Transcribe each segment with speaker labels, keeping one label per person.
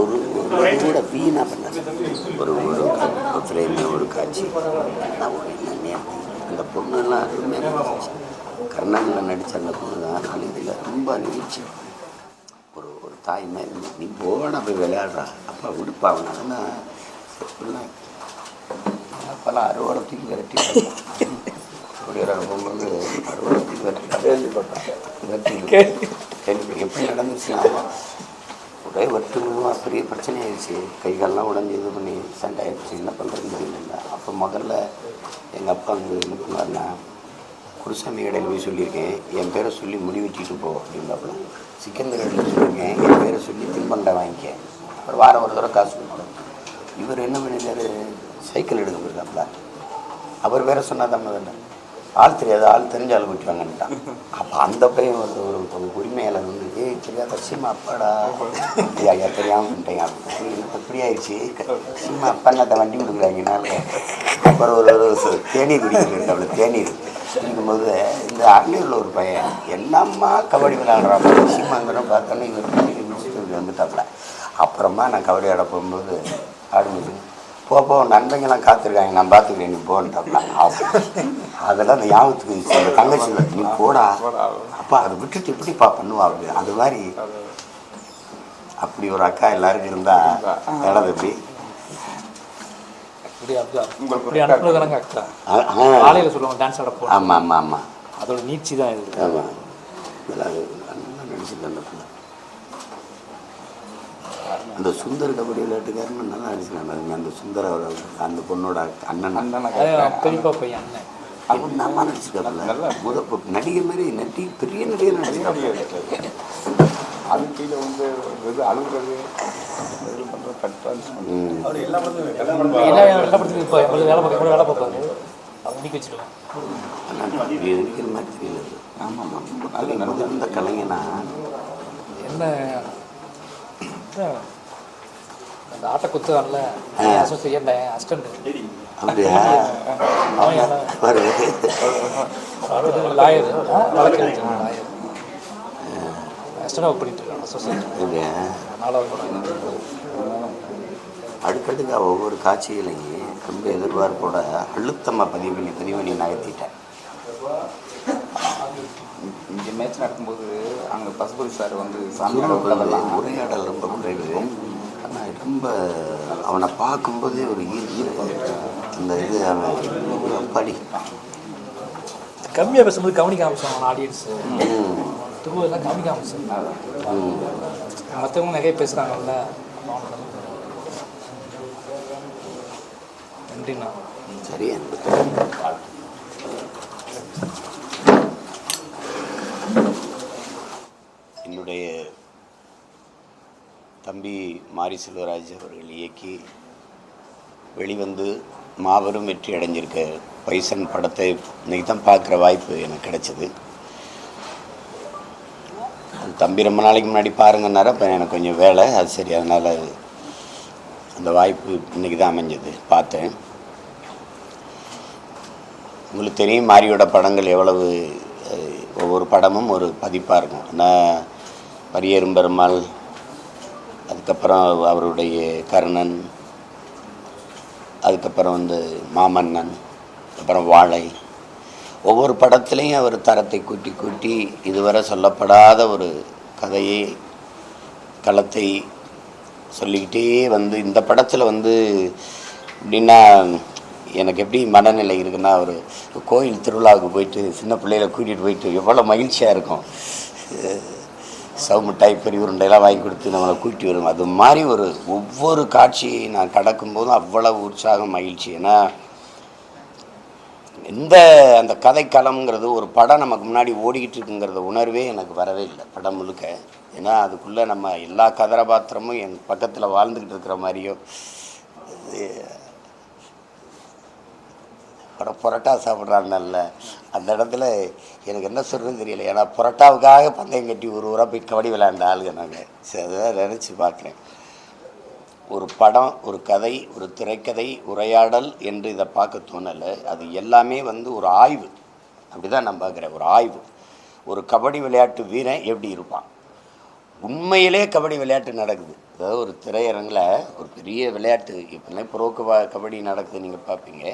Speaker 1: ஒரு ஒரு கூட வீணாக பண்ணாது. ஒரு ஒரு ஒரு ஃப்ரேம் ஒரு காட்சி. நான் ஒரு நேர்த்தி அந்த பொண்ணெல்லாம் அருமையாக நடிச்சிச்சு. கர்நாடகில் நடித்த அந்த பொண்ணு தான் அழுதியில் ரொம்ப அனுபவிச்சு ஒரு ஒரு தாய் மேல் நீ போன போய் விளையாடுறா. அப்பா விடுப்பா அவனை. அதெல்லாம் இப்படிலாம் அப்போல்லாம் அறுவடை தூக்கி விரட்டி குடியரசு போகும்போது அறுவடை தூக்கி விரட்டி விரட்டி எப்படி நடந்துச்சுன்னா ஒரே வட்டுமா பெரிய பிரச்சனை ஆயிடுச்சு. கைகாலெலாம் உடஞ்சி இது பண்ணி சண்டை ஆயிடுச்சு. என்ன பண்ணுறதுன்னு தெரியல அப்போ முதல்ல எங்கள் அப்பா வந்து என்ன பண்ணாருன்னா குருசாமி கடையில் போய் சொல்லியிருக்கேன் என் பேரை சொல்லி முடி வெட்டிட்டு போ அப்படின்னாப்புல சிக்கந்தர் கடையில் சொல்லியிருக்கேன் என் பேரை சொல்லி தின்பண்டை வாங்கிக்க. அப்புறம் வாரம் ஒரு தடவை காசு கொடுக்கணும் இவர் என்ன பண்ணிட்டாரு? சைக்கிள் எடுக்க போயிருக்காப்புல. அவர் வேறு சொன்னால் தான் முதல்ல ஆள் தெரியாது ஆள் தெரிஞ்ச ஆள் கூட்டிவாங்கன்ட்டான் அப்போ அந்த பையன் ஒரு ஒரு ஒரு உரிமையாளர் வந்து ஏய் தெரியாத சீமா அப்பாடா. ஐயா ஐயா தெரியாமட்டேங்க இப்போ இப்படி ஆயிடுச்சு. சீமா அப்பா என்னட்ட வண்டி கொடுக்குறாங்கனால அப்புறம் ஒரு ஒரு தேநீர் குடிக்கிறது அவ்வளோ தேநீர். குடிக்கும்போது இந்த அங்கூரில் ஒரு பையன் என்னம்மா கபடி விளையாடுறான் சீமாங்கிறோம் பார்த்தோன்னே இவர் வந்துட்டாப்புல அப்புறமா நான் கபடி ஆட போகும்போது ஆடும்போது போ போ நண்பங்கெல்லாம் காத்திருக்காங்க. நான் பார்த்துக்கிறேன் நீ போன்ட்டாப்ல அதெல்லாம் அந்த ஞாபகத்துக்கு இருந்துச்சு. அந்த தங்கச்சி நீ போடா. அப்பா அதை விட்டுட்டு எப்படிப்பா பண்ணுவா அப்படி? அது மாதிரி. அப்படி ஒரு அக்கா எல்லாருக்கும் இருந்தா நடந்தது எப்படி
Speaker 2: இப்படி அப்படி இப்படி அனுப்புனதானங்க அக்கா
Speaker 1: ஆ, ஆ.
Speaker 2: காலையில் சொல்லுவாங்க டான்ஸ் ஆட போகணும்
Speaker 1: ஆமா ஆமா ஆமா
Speaker 2: அதோட நீட்சி தான் இது
Speaker 1: ஆமா இதெல்லாம் அது நல்லா நடிச்சிட்டு அந்த சுந்தர் கபடி விளையாட்டுக்காரன்னு நல்லா நடிச்சிருக்காங்க அந்த சுந்தர அந்த பொண்ணோட அண்ணன்.
Speaker 2: அது பெரியப்பா பையன் அண்ணன்.
Speaker 1: அவன் நம்ம நடிச்சிருக்காப்புல முத நடிகர் மாதிரி நடி பெரிய நடிகர் நடிச்சிருக்காப்புல
Speaker 3: அது கீழே வந்து இது அழுகுறது.
Speaker 2: எல்லா படத்துலையும் இப்போ வேலை பார்க்க வேலை பார்ப்பாரு. நிற்க வச்சுருவேன்
Speaker 1: இருக்கிற மாதிரி தெரியல.
Speaker 3: ஆமாம் ஆமாம்
Speaker 1: நல்ல முதிர்ந்த கலைஞனா?
Speaker 2: என்ன? அந்த ஆட்டை குத்துவான்ல அசோசியேட் அசிஸ்டன்ட்
Speaker 1: அப்படியா?
Speaker 2: லாயர். வழக்கு லாயர். அசிஸ்டன்ட் ஒர்க் பண்ணிட்டு இருக்கான் அசோசியேட்
Speaker 1: அப்படியா?
Speaker 2: நாலாவது
Speaker 1: அடுக்கடுக்கா ஒவ்வொரு காட்சிகளையும் ரொம்ப எதிர்பார்ப்போட அழுத்தமாக பதிவு பண்ணி பதிவு பண்ணி நகர்த்திட்டேன்
Speaker 3: இங்கே மேட்ச் நடக்கும்போது அங்கே பசுபதி சார் வந்து சாமி
Speaker 1: உரையாடல் ரொம்ப குறைவு. ஆனால் ரொம்ப அவனை பார்க்கும்போதே ஒரு ஈர்ப்பு. அந்த இது அவன் படி.
Speaker 2: கம்மியாக பேசும்போது கவனிக்க ஆரம்பிச்சாங்க ஆடியன்ஸ்
Speaker 1: ம்
Speaker 2: திருவள்ளெல்லாம் கவனிக்க ஆரம்பிச்சாங்க மற்றவங்க நிறைய பேசுகிறாங்கல்ல நன்றிண்ணா.
Speaker 1: சரியா என்னுடைய தம்பி மாரி செல்வராஜ் அவர்கள் இயக்கி வெளிவந்து மாபெரும் வெற்றி அடைஞ்சிருக்க பைசன் படத்தை இன்னைக்கு தான் பார்க்குற வாய்ப்பு எனக்கு கிடச்சிது. அது தம்பி ரொம்ப நாளைக்கு முன்னாடி பாருங்கன்னாரு அப்போ எனக்கு கொஞ்சம் வேலை. அது சரி அதனால் அந்த வாய்ப்பு இன்னைக்கு தான் அமைஞ்சது. பார்த்தேன். உங்களுக்கு தெரியும் மாரியோட படங்கள் எவ்வளவு ஒவ்வொரு படமும் ஒரு பதிப்பாக இருக்கும். ஆனால் பரியேறும் பெருமாள் அதுக்கப்புறம் அவருடைய கர்ணன் அதுக்கப்புறம் வந்து மாமன்னன் அப்புறம் வாழை. ஒவ்வொரு படத்துலேயும் அவர் தரத்தை கூட்டி கூட்டி இதுவரை சொல்லப்படாத ஒரு கதையை களத்தை சொல்லிக்கிட்டே வந்து இந்த படத்தில் வந்து எப்படின்னா எனக்கு எப்படி மனநிலை இருக்குன்னா ஒரு கோயில் திருவிழாவுக்கு போயிட்டு சின்ன பிள்ளையில கூட்டிகிட்டு போயிட்டு எவ்வளோ மகிழ்ச்சியாக இருக்கும். சவு மிட்டாய் பெரிய உருண்டையெல்லாம் வாங்கி கொடுத்து நம்மளை கூட்டி வரும் அது மாதிரி ஒரு ஒவ்வொரு காட்சியை நான் கடக்கும்போதும் அவ்வளவு உற்சாகம் மகிழ்ச்சி. ஏன்னா எந்த அந்த கதைக்களம்ங்கிறது ஒரு படம் நமக்கு முன்னாடி ஓடிக்கிட்டு இருக்குங்கிறத உணர்வே எனக்கு வரவே இல்லை படம் முழுக்க. ஏன்னா அதுக்குள்ளே நம்ம எல்லா கதாபாத்திரமும் என் பக்கத்தில் வாழ்ந்துக்கிட்டு இருக்கிற மாதிரியோ ஒரு புரோட்டா சாப்பிட்றாங்கல்ல அந்த இடத்துல எனக்கு என்ன சொல்கிறதுன்னு தெரியல. ஏன்னா புரோட்டாவுக்காக பந்தயம் கட்டி ஒரு ஊராக போய் கபடி விளையாண்ட ஆளுங்க நாங்கள் சரி அதான் நினச்சி பார்க்குறேன். ஒரு படம் ஒரு கதை ஒரு திரைக்கதை உரையாடல் என்று இதை பார்க்க தோணலை. அது எல்லாமே வந்து ஒரு ஆய்வு. அப்படி தான் நான் பார்க்குறேன். ஒரு ஆய்வு. ஒரு கபடி விளையாட்டு வீரன் எப்படி இருப்பான்? உண்மையிலே கபடி விளையாட்டு நடக்குது. அதாவது ஒரு திரையரங்கில் ஒரு பெரிய விளையாட்டு. இப்போல்லாம் புரோக்கு கபடி நடக்குது நீங்கள் பார்ப்பீங்க.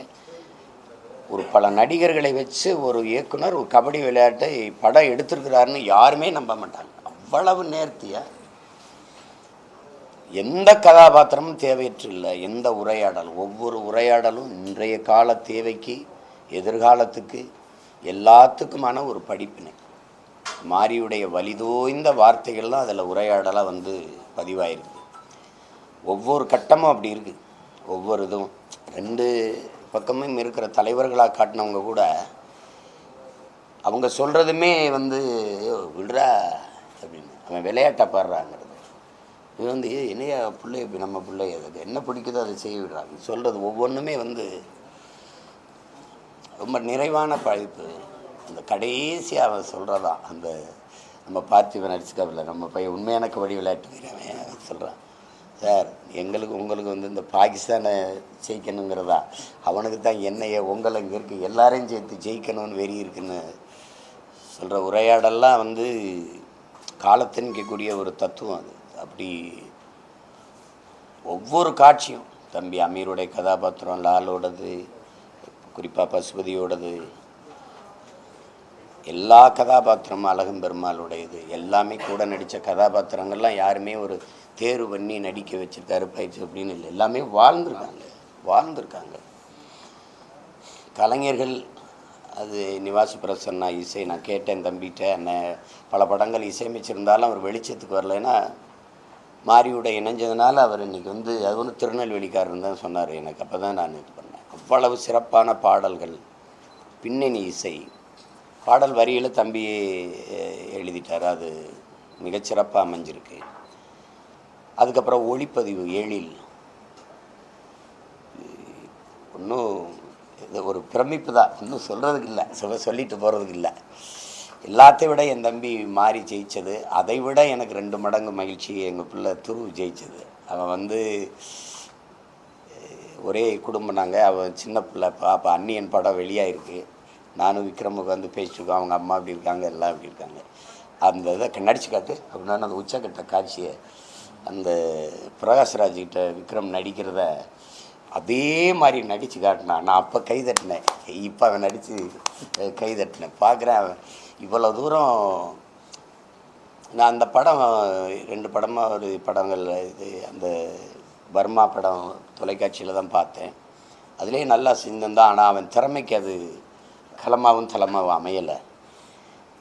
Speaker 1: ஒரு பல நடிகர்களை வச்சு ஒரு இயக்குனர் ஒரு கபடி விளையாட்டை படம் எடுத்திருக்கிறாருன்னு யாருமே நம்ப மாட்டாங்க. அவ்வளவு நேர்த்தியாக எந்த கதாபாத்திரமும் தேவையற்று இல்லை எந்த உரையாடல்? ஒவ்வொரு உரையாடலும் இன்றைய கால தேவைக்கு எதிர்காலத்துக்கு எல்லாத்துக்குமான ஒரு படிப்பினை. மாரியுடைய வலிதோய்ந்த வார்த்தைகள் தான் அதில் உரையாடலாக வந்து பதிவாயிருக்கு. ஒவ்வொரு கட்டமும் அப்படி இருக்குது ஒவ்வொரு இதுவும். ரெண்டு பக்கமும் இருக்கிற தலைவர்களாக காட்டினவங்க கூட அவங்க சொல்கிறதுமே வந்து "ஐயோ, விடுறா அப்படின்னு. அவன் விளையாட்டை பாடுறாங்கிறது. இது வந்து என்னையா பிள்ளை இப்போ நம்ம பிள்ளை அதுக்கு என்ன பிடிக்குதோ அதை செய்ய விடுறாங்க சொல்கிறது ஒவ்வொன்றுமே வந்து ரொம்ப நிறைவான படைப்பு. அந்த கடைசியாக அவன் சொல்கிறதான் அந்த நம்ம பார்த்திபன் நடிச்சுக்காவில் நம்ம பையன் உண்மையான கபடி விளையாட்டு வீரன் அவன் சொல்கிறான் சார் எங்களுக்கு உங்களுக்கு வந்து இந்த பாகிஸ்தானை ஜெயிக்கணுங்கிறதா? அவனுக்கு தான் என்னைய உங்களை இங்கே இருக்குது எல்லாரையும் சேர்த்து ஜெயிக்கணும்னு வெறி இருக்குன்னு சொல்கிற உரையாடல்லாம் வந்து காலத்தின்கக்கூடிய ஒரு தத்துவம் அது. அப்படி ஒவ்வொரு காட்சியும் தம்பி அமீருடைய கதாபாத்திரம் லாலோடது குறிப்பாக பசுபதியோடது எல்லா கதாபாத்திரமும் அழகும் பெருமாளுடையது. எல்லாமே கூட நடித்த கதாபாத்திரங்கள்லாம் யாருமே ஒரு தேர்வு பண்ணி நடிக்க வச்சுருக்காரு பயிற்சி அப்படின்னு இல்லை. எல்லாமே வாழ்ந்திருக்காங்க. வாழ்ந்துருக்காங்க. கலைஞர்கள் அது நிவாஸ் பிரசன்னா இசை நான் கேட்டேன் தம்பிகிட்ட என்ன பல படங்கள் இசையமைச்சிருந்தாலும் அவர் வெளிச்சத்துக்கு வரலைன்னா மாரியோட இணைஞ்சதுனால அவர் இன்னைக்கு வந்து அது வந்து திருநெல்வேலிக்காரன் தான் சொன்னார் எனக்கு. அப்போ தான் நான் இது பண்ணேன். அவ்வளவு சிறப்பான பாடல்கள். பின்னணி இசை. பாடல் வரியில் தம்பி எழுதிட்டார். அது மிகச்சிறப்பாக அமைஞ்சிருக்கு. அதுக்கப்புறம் ஒளிப்பதிவு ஏழில். ஒன்றும் இது ஒரு பிரமிப்பு தான். இன்னும் சொல்கிறதுக்கு இல்லை சொல்ல சொல்லிட்டு போகிறதுக்கு இல்லை எல்லாத்தையும் விட என் தம்பி மாறி ஜெயித்தது அதை விட எனக்கு ரெண்டு மடங்கு மகிழ்ச்சி எங்கள் பிள்ளை துருவு ஜெயித்தது அவன் வந்து ஒரே குடும்பம் நாங்கள் அவன் சின்ன பிள்ளை பாப்பா அன்னியன் படம் வெளியாகிருக்கு நானும் விக்ரம் உட்காந்து பேசிட்டுருக்கோம் அவங்க அம்மா அப்படி இருக்காங்க எல்லாம் அப்படி இருக்காங்க. அந்த இதை நடிச்சு காட்டு. அப்படின்னா அந்த உச்சக்கட்ட காட்சியை அந்த பிரகாஷ்ராஜ்கிட்ட விக்ரம் நடிக்கிறத அதே மாதிரி நடித்து காட்டினான். நான் அப்போ கை தட்டினேன். இப்போ அவன் நடித்து கை தட்டினேன். பார்க்குறேன் அவன். இவ்வளோ தூரம் நான் அந்த படம் ரெண்டு படமாக ஒரு படங்கள் இது அந்த பர்மா படம் தொலைக்காட்சியில் தான் பார்த்தேன். அதுலேயே நல்லா சிந்தந்தான் ஆனால் அவன் திறமைக்கு அது களமாகவும் தளமாவும் அமையலை.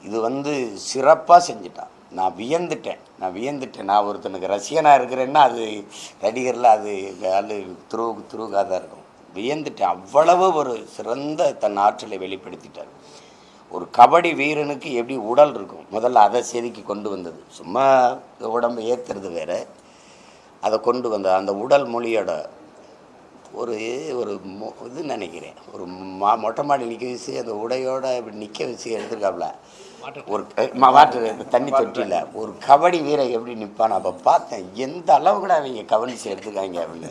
Speaker 1: இது வந்து சிறப்பாக செஞ்சுட்டான். நான் வியந்துட்டேன். நான் வியந்துட்டேன். நான் ஒருத்தனுக்கு ரசிகனாக இருக்கிறேன்னா அது நடிகரில் அது அது துரு துருகாக தான் இருக்கும். வியந்துட்டேன். அவ்வளவு ஒரு சிறந்த தன் ஆற்றலை வெளிப்படுத்திட்டார். ஒரு கபடி வீரனுக்கு எப்படி உடல் இருக்கும்? முதல்ல அதை செதுக்கி கொண்டு வந்தது. சும்மா உடம்பு ஏற்றுறது வேற. அதை கொண்டு வந்தது அந்த உடல் மொழியோட ஒரு ஒரு மொ- இது நினைக்கிறேன். ஒரு மா மொட்டை மாடி நிற்க வச்சு அந்த உடையோட இப்படி நிற்க வச்சு எடுத்துருக்காப்புல ஒரு அஹ், மா- மாற்று தண்ணி தொட்டியில். ஒரு கபடி வீரன் எப்படி நிற்பான் அப்போ பார்த்தேன் எந்த அளவு கூட அவங்க கவனிச்சு எடுத்துக்காங்க அப்படின்னு.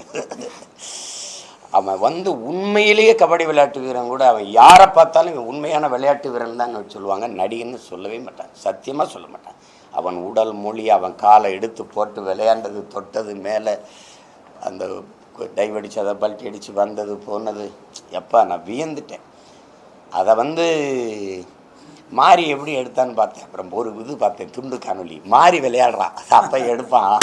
Speaker 1: அவன் வந்து உண்மையிலேயே கபடி விளையாட்டு வீரன் கூட அவன் யாரை பார்த்தாலும் இவன் உண்மையான விளையாட்டு வீரன் தான் சொல்லுவாங்க. நடிகன்னு சொல்லவே மாட்டான். சத்தியமாக சொல்ல மாட்டான். அவன் உடல் மொழி அவன் காலை எடுத்து போட்டு விளையாண்டது தொட்டது மேலே அந்த டைவ் அடித்து அதை பல்ட்டி அடித்து வந்தது போனது. எப்பா நான் வியந்துட்டேன். அதை வந்து மாறி எப்படி எடுத்தான்னு பார்த்தேன். அப்புறம் ஒரு இது பார்த்தேன் துண்டு காணொலி மாறி விளையாடுறான் அப்போ எடுப்பான்.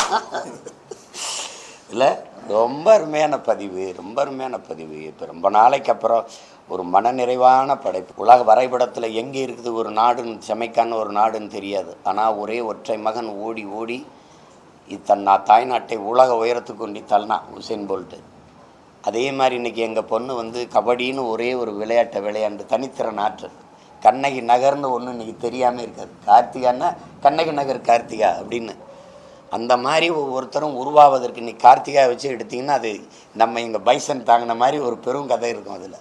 Speaker 1: இல்லை ரொம்ப அருமையான பதிவு ரொம்ப அருமையான பதிவு. இப்போ ரொம்ப நாளைக்கு அப்புறம் ஒரு மனநிறைவான படைப்பு. உலக வரைபடத்தில் எங்கே இருக்குது ஒரு நாடுன்னு செமைக்கான ஒரு நாடுன்னு தெரியாது. ஆனால் ஒரே ஒற்றை மகன் ஓடி ஓடி இத்தன் நான் தாய்நாட்டை உலக உயரத்துக்கு கொண்டு தள்ளனா உசேன் போல்ட்டு. அதே மாதிரி இன்னைக்கு எங்கள் பொண்ணு வந்து கபடின்னு ஒரே ஒரு விளையாட்டை விளையாண்டு தனித்திறன் ஆற்றல். கண்ணகி நகர்னு ஒன்று இன்னைக்கு தெரியாமல் இருக்காது. கார்த்திகான்னா கண்ணகி நகர் கார்த்திகா அப்படின்னு. அந்த மாதிரி ஒவ்வொருத்தரும் உருவாவதற்கு இன்னைக்கு கார்த்திகா வச்சு எடுத்திங்கன்னா அது நம்ம இங்கே பைசன் தாங்கின மாதிரி ஒரு பெரும் கதை இருக்கும் அதில்.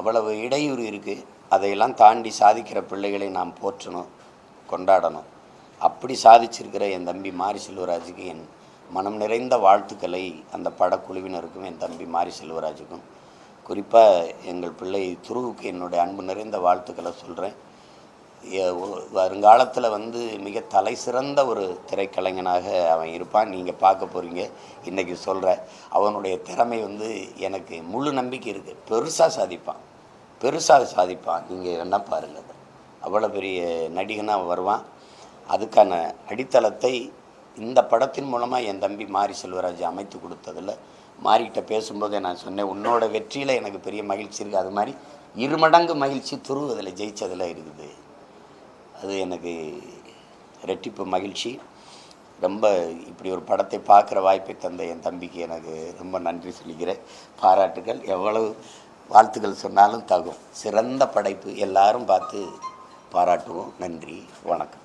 Speaker 1: அவ்வளவு இடையூறு இருக்குது அதையெல்லாம் தாண்டி சாதிக்கிற பிள்ளைகளை நாம் போற்றணும் கொண்டாடணும். அப்படி சாதிச்சிருக்கிற என் தம்பி மாரி செல்வராஜுக்கு என் மனம் நிறைந்த வாழ்த்துக்களை அந்த படக்குழுவினருக்கும் என் தம்பி மாரி செல்வராஜுக்கும். குறிப்பாக எங்கள் பிள்ளை துருவுக்கு என்னுடைய அன்பு நிறைந்த வாழ்த்துக்களை சொல்கிறேன் வருங்காலத்தில் வந்து மிக தலை சிறந்த ஒரு திரைக்கலைஞனாக அவன் இருப்பான். நீங்கள் பார்க்க போகிறீங்க இன்றைக்கி சொல்கிறேன் அவனுடைய திறமை வந்து எனக்கு முழு நம்பிக்கை இருக்குது பெருசாக சாதிப்பான். பெருசாக சாதிப்பான். நீங்கள் என்ன பாருங்கள் அவ்வளோ பெரிய நடிகனாக வருவான். அதுக்கான அடித்தளத்தை இந்த படத்தின் மூலமாக என் தம்பி மாரி செல்வராஜ் அமைத்து கொடுத்ததில். மாரிக்கிட்ட பேசும்போதே நான் சொன்னேன் உன்னோட வெற்றியில் எனக்கு பெரிய மகிழ்ச்சி இருக்குது அது மாதிரி இருமடங்கு மகிழ்ச்சி துரு அதில் ஜெயிச்சதில் இருக்குது. அது எனக்கு ரெட்டிப்பு மகிழ்ச்சி. ரொம்ப இப்படி ஒரு படத்தை பார்க்குற வாய்ப்பை தந்த என் தம்பிக்கு எனக்கு ரொம்ப நன்றி சொல்லிக்கிறேன். பாராட்டுகள். எவ்வளவு வாழ்த்துக்கள் சொன்னாலும் தகும். சிறந்த படைப்பு எல்லாரும் பார்த்து பாராட்டுவோம். நன்றி. வணக்கம்.